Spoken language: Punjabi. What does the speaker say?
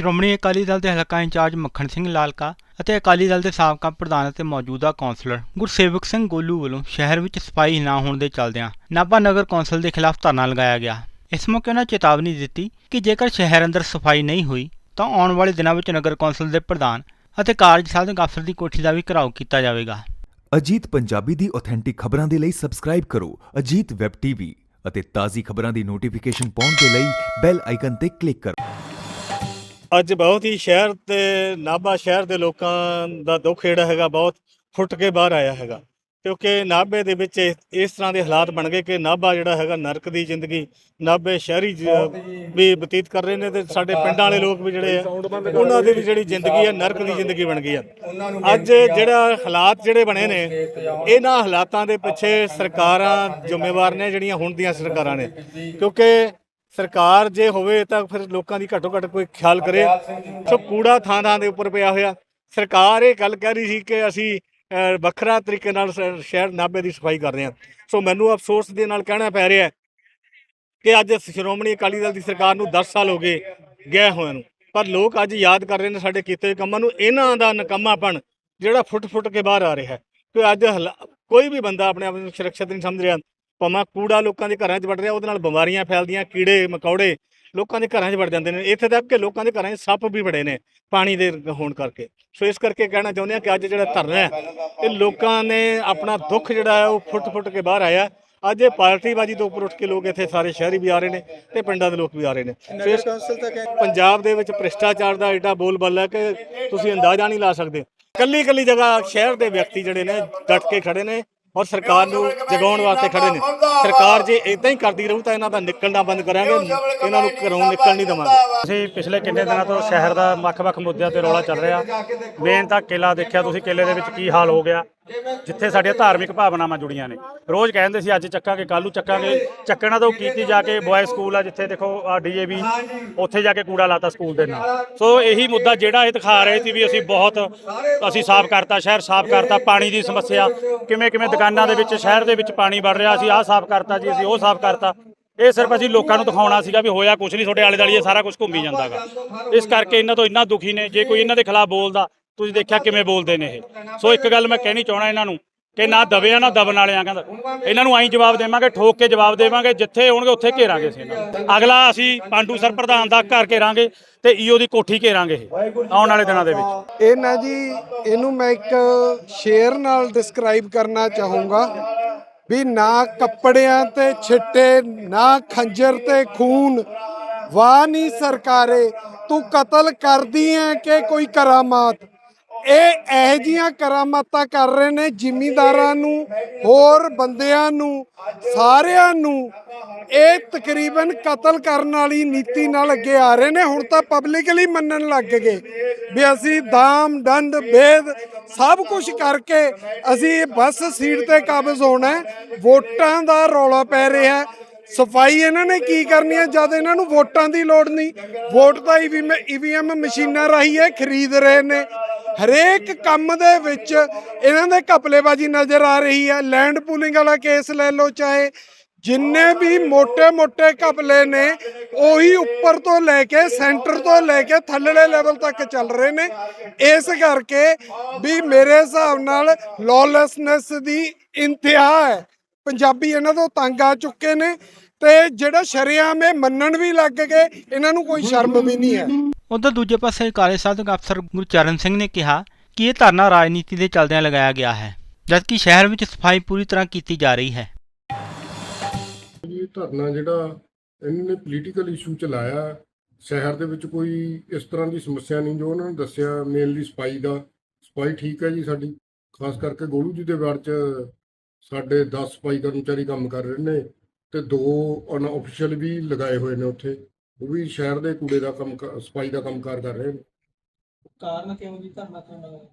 ਸ਼੍ਰੋਮਣੀ ਅਕਾਲੀ ਦਲ ਦੇ ਹਲਕਾ ਇੰਚਾਰਜ ਮੱਖਣ ਸਿੰਘ ਲਾਲਕਾ ਅਤੇ ਅਕਾਲੀ ਦਲ ਦੇ ਸਾਬਕਾ ਪ੍ਰਧਾਨ ਅਤੇ ਮੌਜੂਦਾ ਕੌਂਸਲਰ ਗੁਰਸੇਵਕ ਸਿੰਘ ਗੋਲੂ ਵੱਲੋਂ ਸ਼ਹਿਰ ਵਿੱਚ ਸਫ਼ਾਈ ਨਾ ਹੋਣ ਦੇ ਚੱਲਦਿਆਂ ਨਾਭਾ ਨਗਰ ਕੌਂਸਲ ਦੇ ਖਿਲਾਫ ਧਰਨਾ ਲਗਾਇਆ ਗਿਆ। ਇਸ ਮੌਕੇ ਉਹਨਾਂ ਚੇਤਾਵਨੀ ਦਿੱਤੀ ਕਿ ਜੇਕਰ ਸ਼ਹਿਰ ਅੰਦਰ ਸਫ਼ਾਈ ਨਹੀਂ ਹੋਈ ਤਾਂ ਆਉਣ ਵਾਲੇ ਦਿਨਾਂ ਵਿੱਚ ਨਗਰ ਕੌਂਸਲ ਦੇ ਪ੍ਰਧਾਨ ਅਤੇ ਕਾਰਜ ਸਾਧਕ ਅਫਸਰ ਦੀ ਕੋਠੀ ਦਾ ਵੀ ਘਰਾਓ ਕੀਤਾ ਜਾਵੇਗਾ। ਅਜੀਤ ਪੰਜਾਬੀ ਦੀ ਆਥੈਂਟਿਕ ਖਬਰਾਂ ਦੇ ਲਈ ਸਬਸਕ੍ਰਾਈਬ ਕਰੋ ਅਜੀਤ ਵੈਬ ਟੀਵੀ ਅਤੇ ਤਾਜ਼ੀ ਖਬਰਾਂ ਦੀ ਨੋਟੀਫਿਕੇਸ਼ਨ ਪਾਉਣ ਦੇ ਲਈ ਬੈਲ ਆਈਕਨ ਤੇ ਕਲਿੱਕ ਕਰੋ। ਅੱਜ ਬਹੁਤ ਹੀ ਸ਼ਹਿਰ ਤੇ ਨਾਭਾ ਸ਼ਹਿਰ ਦੇ ਲੋਕਾਂ ਦਾ ਦੁੱਖ ਜਿਹੜਾ ਹੈਗਾ ਬਹੁਤ ਫੁੱਟ ਕੇ ਬਾਹਰ ਆਇਆ ਹੈਗਾ। ਕਿਉਂਕਿ ਨਾਭੇ ਦੇ ਵਿੱਚ ਇਸ ਤਰ੍ਹਾਂ ਦੇ ਹਾਲਾਤ ਬਣ ਗਏ ਕਿ ਨਾਭਾ ਜਿਹੜਾ ਹੈਗਾ ਨਰਕ ਦੀ ਜ਼ਿੰਦਗੀ ਨਾਭੇ ਸ਼ਹਿਰੀ ਵੀ ਬਤੀਤ ਕਰ ਰਹੇ ਨੇ ਤੇ ਸਾਡੇ ਪਿੰਡਾਂ ਵਾਲੇ ਲੋਕ ਵੀ ਜਿਹੜੇ ਆ ਉਹਨਾਂ ਦੀ ਵੀ ਜਿਹੜੀ ਜ਼ਿੰਦਗੀ ਹੈ ਨਰਕ ਦੀ ਜ਼ਿੰਦਗੀ ਬਣ ਗਈ ਆ। ਅੱਜ ਜਿਹੜਾ ਹਾਲਾਤ ਜਿਹੜੇ ਬਣੇ ਨੇ ਇਹਨਾਂ ਹਾਲਾਤਾਂ ਦੇ ਪਿੱਛੇ ਸਰਕਾਰਾਂ ਜ਼ਿੰਮੇਵਾਰ ਨੇ ਜਿਹੜੀਆਂ ਹੁਣ ਦੀਆਂ ਸਰਕਾਰਾਂ ਨੇ। ਕਿਉਂਕਿ ਸਰਕਾਰ ਜੇ ਹੋਵੇ ਤਾਂ ਫਿਰ ਲੋਕਾਂ ਦੀ ਘੱਟੋ ਘੱਟ ਕੋਈ ਖਿਆਲ ਕਰੇ। ਸੋ ਕੂੜਾ ਥਾਂ ਥਾਂ ਦੇ ਉੱਪਰ ਪਿਆ ਹੋਇਆ। ਸਰਕਾਰ ਇਹ ਗੱਲ ਕਹਿ ਰਹੀ ਸੀ ਕਿ ਅਸੀਂ ਵੱਖਰਾ ਤਰੀਕੇ ਨਾਲ ਸ਼ਹਿਰ ਨਾਭੇ ਦੀ ਸਫ਼ਾਈ ਕਰ ਰਹੇ ਹਾਂ। ਸੋ ਮੈਨੂੰ ਅਫਸੋਸ ਦੇ ਨਾਲ ਕਹਿਣਾ ਪੈ ਰਿਹਾ ਕਿ ਅੱਜ ਸ਼੍ਰੋਮਣੀ ਅਕਾਲੀ ਦਲ ਦੀ ਸਰਕਾਰ ਨੂੰ 10 ਸਾਲ ਹੋ ਗਏ ਗਏ ਹੋਏ ਨੂੰ। ਪਰ ਲੋਕ ਅੱਜ ਯਾਦ ਕਰ ਰਹੇ ਨੇ ਸਾਡੇ ਕੀਤੇ ਕੰਮਾਂ ਨੂੰ। ਇਹਨਾਂ ਦਾ ਨਕਮਾਪਣ ਜਿਹੜਾ ਫੁੱਟ ਫੁੱਟ ਕੇ ਬਾਹਰ ਆ ਰਿਹਾ ਹੈ। ਕਿ ਅੱਜ ਕੋਈ ਵੀ ਬੰਦਾ ਆਪਣੇ ਆਪ ਨੂੰ ਸੁਰੱਖਿਅਤ ਨਹੀਂ ਸਮਝ ਰਿਹਾ। ਭਾਵੇਂ ਕੂੜਾ ਲੋਕਾਂ ਦੇ ਘਰਾਂ 'ਚ ਵੜ ਰਿਹਾ ਉਹਦੇ ਨਾਲ ਬਿਮਾਰੀਆਂ ਫੈਲਦੀਆਂ ਕੀੜੇ ਮਕੌੜੇ ਲੋਕਾਂ ਦੇ ਘਰਾਂ 'ਚ ਵੜ ਜਾਂਦੇ ਨੇ। ਇੱਥੇ ਤੱਕ ਕਿ ਲੋਕਾਂ ਦੇ ਘਰਾਂ 'ਚ ਸੱਪ ਵੀ ਬੜੇ ਨੇ ਪਾਣੀ ਦੇ ਹੋਣ ਕਰਕੇ। ਸੋ ਇਸ ਕਰਕੇ ਕਹਿਣਾ ਚਾਹੁੰਦੇ ਹਾਂ ਕਿ ਅੱਜ ਜਿਹੜਾ ਧਰਨਾ ਹੈ ਇਹ ਲੋਕਾਂ ਨੇ ਆਪਣਾ ਦੁੱਖ ਜਿਹੜਾ ਹੈ ਉਹ ਫੁੱਟ ਫੁੱਟ ਕੇ ਬਾਹਰ ਆਇਆ। ਅੱਜ ਇਹ ਪਾਰਟੀਬਾਜ਼ੀ ਤੋਂ ਉੱਪਰ ਉੱਠ ਕੇ ਲੋਕ ਇੱਥੇ ਸਾਰੇ ਸ਼ਹਿਰੀ ਵੀ ਆ ਰਹੇ ਨੇ ਤੇ ਪਿੰਡਾਂ ਦੇ ਲੋਕ ਵੀ ਆ ਰਹੇ ਨੇ। ਸੋ ਪੰਜਾਬ ਦੇ ਵਿੱਚ ਭ੍ਰਿਸ਼ਟਾਚਾਰ ਦਾ ਐਡਾ ਬੋਲਬਾਲਾ ਕਿ ਤੁਸੀਂ ਅੰਦਾਜ਼ਾ ਨਹੀਂ ਲਾ ਸਕਦੇ। ਕੱਲੀ ਕੱਲੀ ਜਗ੍ਹਾ ਸ਼ਹਿਰ ਦੇ ਵਿਅਕਤੀ ਜਿਹੜੇ ਨੇ ਡਟ ਕੇ ਖੜੇ ਨੇ। ਔਰ ਸਰਕਾਰ ਨੂੰ ਜਗਾਉਣ ਵਾਸਤੇ ਖੜੇ ਨੇ। ਸਰਕਾਰ ਜੇ ਇਦਾਂ ਹੀ ਕਰਦੀ ਰਹੂ ਤਾਂ ਇਹਨਾਂ ਦਾ ਨਿਕਲਣਾ ਬੰਦ ਕਰਾਂਗੇ। ਇਹਨਾਂ ਨੂੰ ਘਰੋਂ ਨਿਕਲ ਨਹੀਂ ਦੇਵਾਂਗੇ। ਅਸੀਂ ਪਿਛਲੇ ਕਿੰਨੇ ਦਿਨਾਂ ਤੋਂ ਸ਼ਹਿਰ ਦਾ ਵੱਖ-ਵੱਖ ਮੁੱਦਿਆਂ ਤੇ ਰੌਲਾ ਚੱਲ ਰਿਹਾ। ਮੇਨ ਤਾਂ ਕਿਲਾ ਦੇਖਿਆ ਤੁਸੀਂ ਕਿਲੇ ਦੇ ਵਿੱਚ ਕੀ ਹਾਲ ਹੋ ਗਿਆ। ਜਿੱਥੇ ਸਾਡੀਆਂ ਧਾਰਮਿਕ ਭਾਵਨਾਵਾਂ ਜੁੜੀਆਂ ਨੇ। ਰੋਜ਼ ਕਹਿੰਦੇ ਸੀ, ਅੱਜ ਚੱਕਾਂਗੇ, ਕੱਲ੍ਹ ਨੂੰ ਚੱਕਾਂਗੇ। ਚੱਕਣਾ ਤਾਂ ਉਹ ਕੀਤੀ ਜਾ ਕੇ ਬॉय ਸਕੂਲ ਆ, ਜਿੱਥੇ ਦੇਖੋ, ਆ ਡੀਏਵੀ ਉੱਥੇ ਜਾ ਕੇ ਕੂੜਾ ਲਾਤਾ ਸਕੂਲ ਦੇ ਨਾਲ। ਸੋ ਇਹੀ ਮੁੱਦਾ ਜਿਹੜਾ ਇਹ ਦਿਖਾ ਰਹੇ ਸੀ ਵੀ ਅਸੀਂ ਬਹੁਤ, ਅਸੀਂ ਸਾਫ਼ ਕਰਤਾ ਸ਼ਹਿਰ, ਸਾਫ਼ ਕਰਤਾ ਪਾਣੀ ਦੀ ਸਮੱਸਿਆ। ਕਿਵੇਂ ਕਿਵੇਂ ਦੁਕਾਨਾਂ ਦੇ ਵਿੱਚ, ਸ਼ਹਿਰ ਦੇ ਵਿੱਚ ਪਾਣੀ ਵੜ ਰਿਹਾ, ਅਸੀਂ ਆਹ ਸਾਫ਼ ਕਰਤਾ ਜੀ, ਅਸੀਂ ਉਹ ਸਾਫ਼ ਕਰਤਾ। ਇਹ ਸਿਰਫ ਅਸੀਂ ਲੋਕਾਂ ਨੂੰ ਦਿਖਾਉਣਾ ਸੀਗਾ ਵੀ ਹੋਇਆ ਕੁਝ ਨਹੀਂ, ਤੁਹਾਡੇ ਆਲੇ ਦੁਆਲੇ ਸਾਰਾ ਕੁਝ ਘੁੰਮੀ ਜਾਂਦਾਗਾ। ਇਸ ਕਰਕੇ ਇਹਨਾਂ ਤੋਂ ਇੰਨਾ ਦੁਖੀ ਨੇ, ਜੇ ਕੋਈ ਇਹਨਾਂ ਦੇ ਖਿਲਾਫ ਬੋਲਦਾ ਤੁਸੀਂ ਦੇਖਿਆ ਕਿਵੇਂ ਬੋਲਦੇ ਨੇ ਇਹ? ਸੋ ਇੱਕ ਗੱਲ ਮੈਂ ਕਹਿਣੀ ਚਾਹਣਾ ਇਹਨਾਂ ਨੂੰ ਕਿ ਨਾ ਦਵੇ ਆ, ਨਾ ਦਬਣ ਵਾਲਿਆਂ ਕਹਿੰਦਾ। ਇਹਨਾਂ ਨੂੰ ਆਈ ਜਵਾਬ ਦੇਵਾਂਗੇ, ਠੋਕ ਕੇ ਜਵਾਬ ਦੇਵਾਂਗੇ, ਜਿੱਥੇ ਹੋਣਗੇ ਉੱਥੇ ਘੇਰਾਂਗੇ ਅਸੀਂ ਇਹਨਾਂ ਨੂੰ। ਅਗਲਾ ਅਸੀਂ ਪਾਂਡੂ ਸਰ ਪ੍ਰਧਾਨ ਦਾ ਘਰ ਘੇਰਾਂਗੇ ਤੇ ਈਓ ਦੀ ਕੋਠੀ ਘੇਰਾਂਗੇ ਆਉਣ ਵਾਲੇ ਦਿਨਾਂ ਦੇ ਵਿੱਚ। ਇਹ ਨਾ ਜੀ, ਇਹਨੂੰ ਮੈਂ ਇੱਕ ਸ਼ੇਰ ਨਾਲ ਡਿਸਕ੍ਰਾਈਬ ਕਰਨਾ ਚਾਹੂੰਗਾ ਵੀ ਨਾ ਕੱਪੜਿਆਂ ਤੇ ਛਿੱਟੇ, ਨਾ ਖੰਜਰ ਤੇ ਖੂਨ, ਵਾਹ ਨਹੀਂ ਸਰਕਾਰੇ, ਤੂੰ ਕਤਲ ਕਰਦੀ ਐ ਕਿ ਕੋਈ ਕਰਾਮਾਤ? ਇਹ ਇਹ ਜੀਆਂ ਕਰਾਮਾਤਾਂ ਕਰ ਰਹੇ ਨੇ ਜ਼ਿਮੀਂਦਾਰਾਂ ਨੂੰ, ਹੋਰ ਬੰਦਿਆਂ ਨੂੰ, ਸਾਰਿਆਂ ਨੂੰ। ਇਹ ਤਕਰੀਬਨ ਕਤਲ ਕਰਨ ਵਾਲੀ ਨੀਤੀ ਨਾਲ ਅੱਗੇ ਆ ਰਹੇ ਨੇ। ਹੁਣ ਤਾਂ ਪਬਲਿਕਲੀ ਮੰਨਣ ਲੱਗ ਗਏ ਵੀ ਅਸੀਂ ਦਾਮ, ਦੰਡ ਭੇਦ ਸਭ ਕੁਝ ਕਰਕੇ ਅਸੀਂ ਬਸ ਸੀਟ ਤੇ ਕਾਬਜ਼ ਹੋਣਾ ਵੋਟਾਂ ਦਾ ਰੌਲਾ ਪੈ ਰਿਹਾ ਸਫ਼ਾਈ ਇਹਨਾਂ ਨੇ ਕੀ ਕਰਨੀ ਹੈ? ਜਦ ਇਹਨਾਂ ਨੂੰ ਵੋਟਾਂ ਦੀ ਲੋੜ ਨਹੀਂ, ਵੋਟ ਤਾਂ ਈਵੀਐਮ ਮਸ਼ੀਨਾਂ ਰਾਹੀਂ ਇਹ ਖਰੀਦ ਰਹੇ ਨੇ। ਹਰੇਕ ਕੰਮ ਦੇ ਵਿੱਚ ਇਹਨਾਂ ਦੇ ਘਪਲੇਬਾਜ਼ੀ ਨਜ਼ਰ ਆ ਰਹੀ ਹੈ। ਲੈਂਡ ਪੂਲਿੰਗ ਵਾਲਾ ਕੇਸ ਲੈ ਲਓ ਚਾਹੇ ਜਿੰਨੇ ਵੀ ਮੋਟੇ ਮੋਟੇ ਘਪਲੇ ਨੇ, ਉਹੀ ਉੱਪਰ ਤੋਂ ਲੈ ਕੇ ਸੈਂਟਰ ਤੋਂ ਲੈ ਕੇ ਥੱਲੇ ਲੈਵਲ ਤੱਕ ਚੱਲ ਰਹੇ ਨੇ। ਇਸ ਕਰਕੇ ਵੀ ਮੇਰੇ ਹਿਸਾਬ ਨਾਲ ਲੌਲੈਸਨੈਸ ਦੀ ਇੰਤਿਹਾ ਹੈ। ਪੰਜਾਬੀ ਇਹਨਾਂ ਤੋਂ ਤੰਗ ਆ ਚੁੱਕੇ ਨੇ। ਤੇ ਜਿਹੜਾ ਸ਼ਰੇਆਮ ਇਹ ਮੰਨਣ ਵੀ ਲੱਗ ਗਏ ਇਹਨਾਂ ਨੂੰ ਕੋਈ ਸ਼ਰਮ ਵੀ ਨਹੀਂ ਹੈ। ਉਧਰ ਦੂਜੇ ਪਾਸੇ ਕਾਰਜ ਸਾਧਕ ਅਫਸਰ ਗੁਰਚਰਨ ਸਿੰਘ ਨੇ ਕਿਹਾ ਕਿ ਇਹ ਧਰਨਾ ਰਾਜਨੀਤੀ ਦੇ ਚੱਲਦਿਆਂ ਲਗਾਇਆ ਗਿਆ ਹੈ ਜਦਕਿ ਸ਼ਹਿਰ ਵਿੱਚ ਸਫ਼ਾਈ ਪੂਰੀ ਤਰ੍ਹਾਂ ਕੀਤੀ ਜਾ ਰਹੀ ਹੈ। ਇਹ ਧਰਨਾ ਜਿਹੜਾ ਇਹਨਾਂ ਨੇ ਪੋਲੀਟੀਕਲ ਇਸ਼ੂ ਚਲਾਇਆ ਸ਼ਹਿਰ ਦੇ ਵਿੱਚ ਕੋਈ ਇਸ ਤਰ੍ਹਾਂ ਦੀ ਸਮੱਸਿਆ ਨਹੀਂ ਜੋ ਉਹਨਾਂ ਨੇ ਦੱਸਿਆ ਮੇਨਲੀ ਸਫ਼ਾਈ ਦਾ। ਸਫ਼ਾਈ ਠੀਕ ਹੈ ਜੀ ਸਾਡੀ ਖਾਸ ਕਰਕੇ ਗੋਲੂ ਜੀ ਦੇ ਵਾਰਡ 'ਚ ਸਾਡੇ 10 ਸਫ਼ਾਈ ਕਰਮਚਾਰੀ ਕੰਮ ਕਰ ਰਹੇ ਨੇ। ਤੇ ਦੋ ਅਨਆਫੀਸ਼ੀਅਲ ਵੀ ਲਗਾਏ ਹੋਏ ਨੇ ਉੱਥੇ। ਉਹ ਵੀ ਸ਼ਹਿਰ ਦੇ ਕੂੜੇ ਦਾ ਕੰਮ ਕ- ਸਫ਼ਾਈ ਦਾ ਕੰਮਕਾਰ ਕਰ ਰਹੇ ਨੇ। ਕਾਰਨ ਕਿਉਂ ਜੀ ਧਰਨਾ ਤੋਂ